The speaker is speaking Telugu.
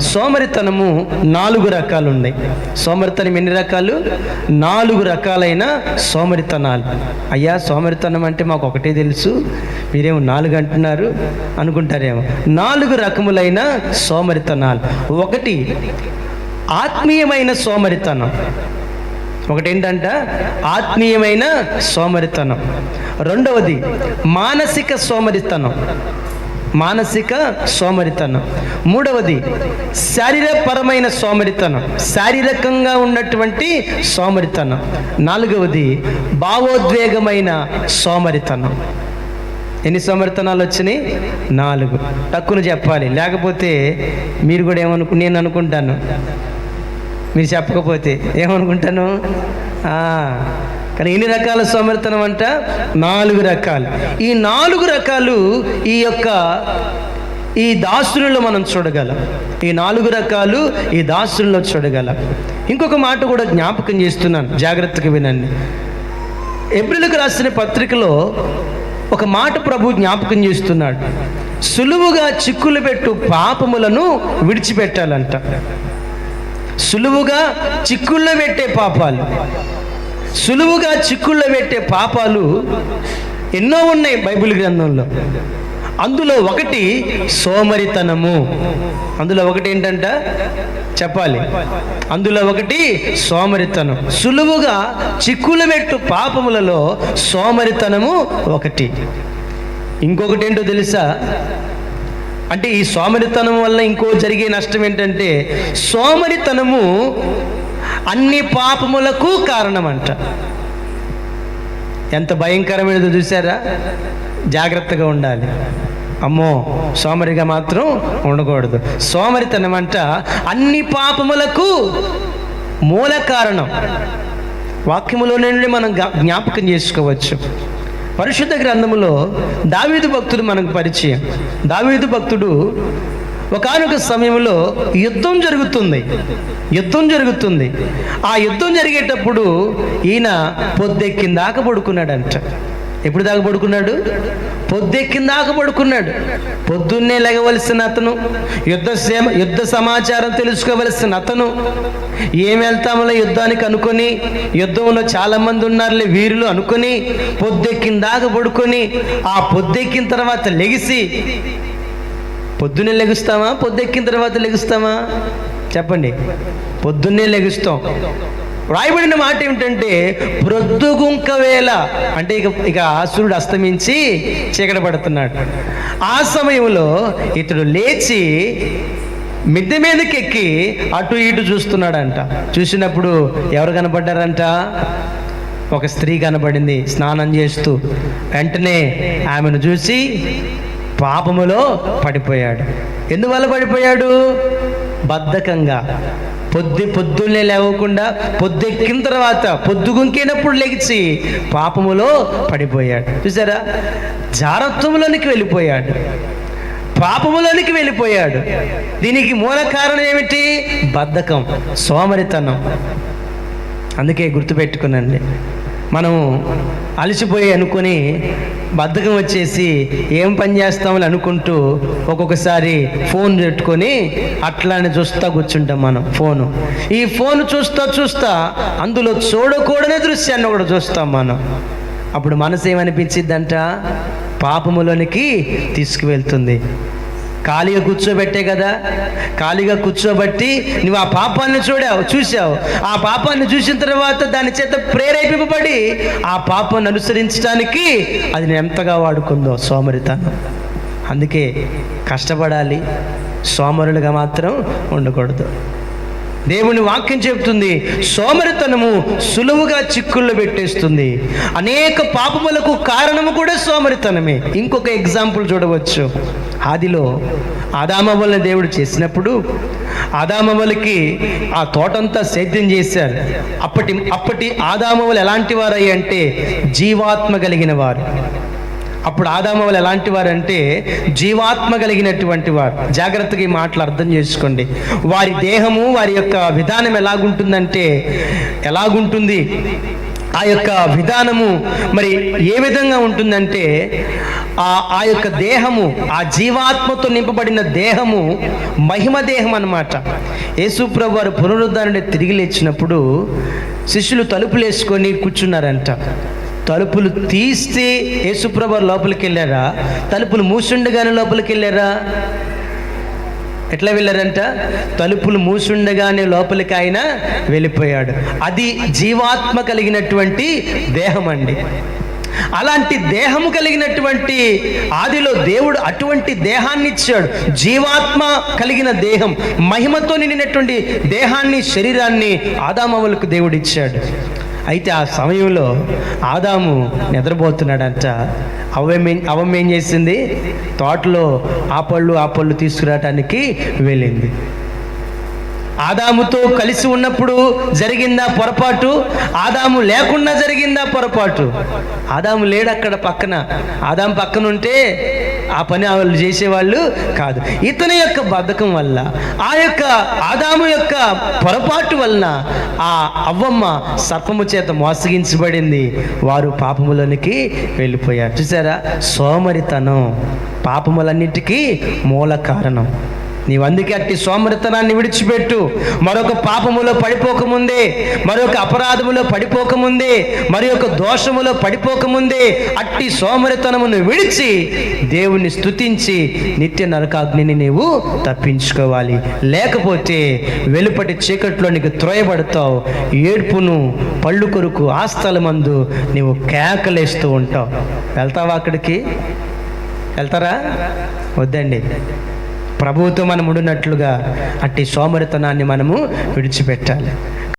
సోమరితనము నాలుగు రకాలు ఉన్నాయి సోమరితనం ఎన్ని రకాలు? నాలుగు రకాలైన సోమరితనాలు. అయ్యా సోమరితనం అంటే మాకు ఒకటే తెలుసు. మీరేమో నాలుగు అంటున్నారు అనుకుంటారేమో. నాలుగు రకములైన సోమరితనాలు. ఒకటి ఆత్మీయమైన సోమరితనం. ఒకటేంటంట? ఆత్మీయమైన సోమరితనం. రెండవది మానసిక సోమరితనం. మానసిక సోమరితనం. మూడవది శారీరపరమైన సోమరితనం. శారీరకంగా ఉన్నటువంటి సోమరితనం. నాలుగవది భావోద్వేగమైన సోమరితనం. ఎన్ని సోమరితనాలు వచ్చినాయి? నాలుగు. తక్కువ చెప్పాలి. లేకపోతే మీరు కూడా ఏమనుకు నేను అనుకుంటాను. మీరు చెప్పకపోతే ఏమనుకుంటాను? కానీ ఎన్ని రకాల సోమరితనం అంట? నాలుగు రకాలు. ఈ నాలుగు రకాలు ఈ యొక్క ఈ దాసులలో మనం చూడగలం. ఈ నాలుగు రకాలు ఈ దాసులలో చూడగలం. ఇంకొక మాట కూడా జ్ఞాపకం చేస్తున్నాను. జాగ్రత్తగా వినండి. ఏప్రిల్కి రాసిన పత్రికలో ఒక మాట ప్రభు జ్ఞాపకం చేస్తున్నాడు. సులువుగా చిక్కులు పెట్టు పాపములను విడిచిపెట్టాలంట. సులువుగా చిక్కుల్లో పెట్టే పాపాలు. సులువుగా చిక్కుళ్ళ పెట్టే పాపాలు ఎన్నో ఉన్నాయి బైబిల్ గ్రంథంలో. అందులో ఒకటి సోమరితనము. అందులో ఒకటి ఏంటంట? చెప్పాలి. అందులో ఒకటి సోమరితనం. సులువుగా చిక్కులు పెట్టు పాపములలో సోమరితనము ఒకటి. ఇంకొకటి ఏంటో తెలుసా? అంటే ఈ సోమరితనం వల్ల ఇంకో జరిగే నష్టం ఏంటంటే సోమరితనము అన్ని పాపములకు కారణమంట. ఎంత భయంకరమైనదో చూసారా జాగ్రత్తగా ఉండాలి. అమ్మో సోమరిగా మాత్రం ఉండకూడదు. సోమరితనం అంట అన్ని పాపములకు మూల కారణం. వాక్యములో నుండి మనం జ్ఞా- జ్ఞాపకం చేసుకోవచ్చు. పరిశుద్ధ గ్రంథములో దావీదు భక్తుడు మనకు పరిచయం. దావీదు భక్తుడు ఒకానొక సమయంలో యుద్ధం జరుగుతుంది. యుద్ధం జరుగుతుంది. ఆ యుద్ధం జరిగేటప్పుడు ఈయన పొద్దెక్కిన దాకా పడుకున్నాడంట. ఎప్పుడు దాకా పడుకున్నాడు? పొద్దెక్కిన దాకా పడుకున్నాడు. పొద్దున్నే లెగవలసిన అతను యుద్ధ సేమ యుద్ధ సమాచారం తెలుసుకోవలసిన అతను. ఏం వెళ్తామలో యుద్ధానికి అనుకొని యుద్ధంలో చాలామంది ఉన్నారులే వీరులు అనుకొని పొద్దెక్కిన దాకా పడుకొని ఆ పొద్దెక్కిన తర్వాత లెగిసి పొద్దున్నే లెగుస్తామా? పొద్దెక్కిన తర్వాత లెగుస్తామా? చెప్పండి. పొద్దున్నే లెగుస్తాం. రాయబడిన మాట ఏమిటంటే ప్రొద్దుగుంక వేళ. అంటే ఇక ఇక సూర్యుడు అస్తమించి చీకట పడుతున్నాడు. ఆ సమయంలో ఇతడు లేచి మిద్దె మీదకి ఎక్కి అటు ఇటు చూస్తున్నాడంట. చూసినప్పుడు ఎవరు కనపడ్డారంట? ఒక స్త్రీ కనబడింది స్నానం చేస్తూ. వెంటనే ఆమెను చూసి పాపములో పడిపోయాడు. ఎందువల్ల పడిపోయాడు? బద్ధకంగా. పొద్దు పొద్దున్నే లేవకుండా పొద్దెక్కిన తర్వాత పొద్దుగుంకినప్పుడు లెగిచి పాపములో పడిపోయాడు. చూసారా? జారత్వంలోనికి వెళ్ళిపోయాడు. పాపములోనికి వెళ్ళిపోయాడు. దీనికి మూల కారణం ఏమిటి? బద్ధకం సోమరితనం. అందుకే గుర్తుపెట్టుకునండి. మనము అలసిపోయి అనుకుని బద్ధకం వచ్చేసి ఏం పని చేస్తామని అనుకుంటూ ఒక్కొక్కసారి ఫోన్ పెట్టుకొని అట్లానే చూస్తా కూర్చుంటాం మనం ఫోను. ఈ ఫోన్ చూస్తా చూస్తా అందులో చూడకూడని దృశ్యాన్ని ఒకటి చూస్తాం మనం. అప్పుడు మనసు ఏమనిపించిద్దంట పాపములోనికి తీసుకువెళ్తుంది. ఖాళీగా కూర్చోబెట్టే కదా. ఖాళీగా కూర్చోబట్టి నువ్వు ఆ పాపాన్ని చూడావు చూసావు ఆ పాపాన్ని చూసిన తర్వాత దాని చేత ప్రేరేపింపబడి ఆ పాపాన్ని అనుసరించడానికి అది నేను ఎంతగా వాడుకుందో సోమరితనం. అందుకే కష్టపడాలి సోమరులుగా మాత్రం ఉండకూడదు. దేవుని వాక్యం చెబుతుంది సోమరితనము సులువుగా చిక్కుల్లో పెట్టేస్తుంది. అనేక పాపములకు కారణము కూడా సోమరితనమే. ఇంకొక ఎగ్జాంపుల్ చూడవచ్చు. ఆదిలో ఆదామవల్ని దేవుడు చేసినప్పుడు ఆదామవలకి ఆ తోటంతా సేద్యం చేశారు. అప్పటి అప్పటి ఆదామవలు ఎలాంటి వారయ్యి అంటే జీవాత్మ కలిగిన వారు అప్పుడు ఆదామవులు ఎలాంటి వారు అంటే జీవాత్మ కలిగినటువంటి వారు. జాగ్రత్తగా ఈ మాటలు అర్థం చేసుకోండి. వారి దేహము వారి యొక్క విధానం ఎలాగుంటుందంటే ఎలాగుంటుంది? ఆ యొక్క విధానము మరి ఏ విధంగా ఉంటుందంటే ఆ యొక్క దేహము ఆ జీవాత్మతో నింపబడిన దేహము మహిమ దేహం అన్నమాట. యేసుప్రభు వారు పునరుద్ధరణ తిరిగి లేచినప్పుడు శిష్యులు తలుపులు వేసుకొని కూర్చున్నారంట. తలుపులు తీస్తే యేసుప్రభు లోపలికి వెళ్ళారా? తలుపులు మూసుండగానే లోపలికి వెళ్ళారా? ఎట్లా వెళ్ళారంట? తలుపులు మూసుండగానే లోపలికి ఆయన వెళ్ళిపోయాడు. అది జీవాత్మ కలిగినటువంటి దేహం అండి. అలాంటి దేహము కలిగినటువంటి ఆదిలో దేవుడు అటువంటి దేహాన్ని ఇచ్చాడు. జీవాత్మ కలిగిన దేహం మహిమతో నిండినటువంటి దేహాన్ని శరీరాన్ని ఆదామవులకు దేవుడు ఇచ్చాడు. అయితే ఆ సమయంలో ఆదాము నిద్రపోతున్నాడంట. అవమేం అవమేం ఏం చేసింది? తోటలో ఆ పళ్ళు ఆ పళ్ళు తీసుకురావటానికి వెళ్ళింది. ఆదాముతో కలిసి ఉన్నప్పుడు జరిగిందా పొరపాటు? ఆదాము లేకుండా జరిగిందా పొరపాటు? ఆదాము లేడు అక్కడ పక్కన. ఆదాము పక్కన ఉంటే ఆ పని వాళ్ళు చేసేవాళ్ళు కాదు. ఇతని యొక్క బద్ధకం వల్ల ఆ యొక్క ఆదాము యొక్క పొరపాటు వలన ఆ అవ్వమ్మ సర్పము చేత మోసగించబడింది. వారు పాపములోనికి వెళ్ళిపోయారు. చూసారా? సోమరితనం పాపములన్నిటికీ మూల కారణం. నీవు అందుకే అట్టి సోమరితనాన్ని విడిచిపెట్టు. మరొక పాపములో పడిపోకముందే మరొక అపరాధములో పడిపోకముందే మరి ఒక దోషములో పడిపోకముందే అట్టి సోమరితనమును విడిచి దేవుణ్ణి స్తుతించి నిత్య నరకాగ్నిని నీవు తప్పించుకోవాలి. లేకపోతే వెలుపటి చీకట్లో నీకు త్రోయబడతావు. ఏడ్పును పళ్ళు కొరుకు ఆస్తల మందు నీవు కేకలేస్తూ ఉంటావు. వెళ్తావా అక్కడికి? వెళ్తారా? వద్దండి. ప్రభువుతో మనం ఉండినట్లుగా అట్టి సోమరితనాన్ని మనము విడిచిపెట్టాలి.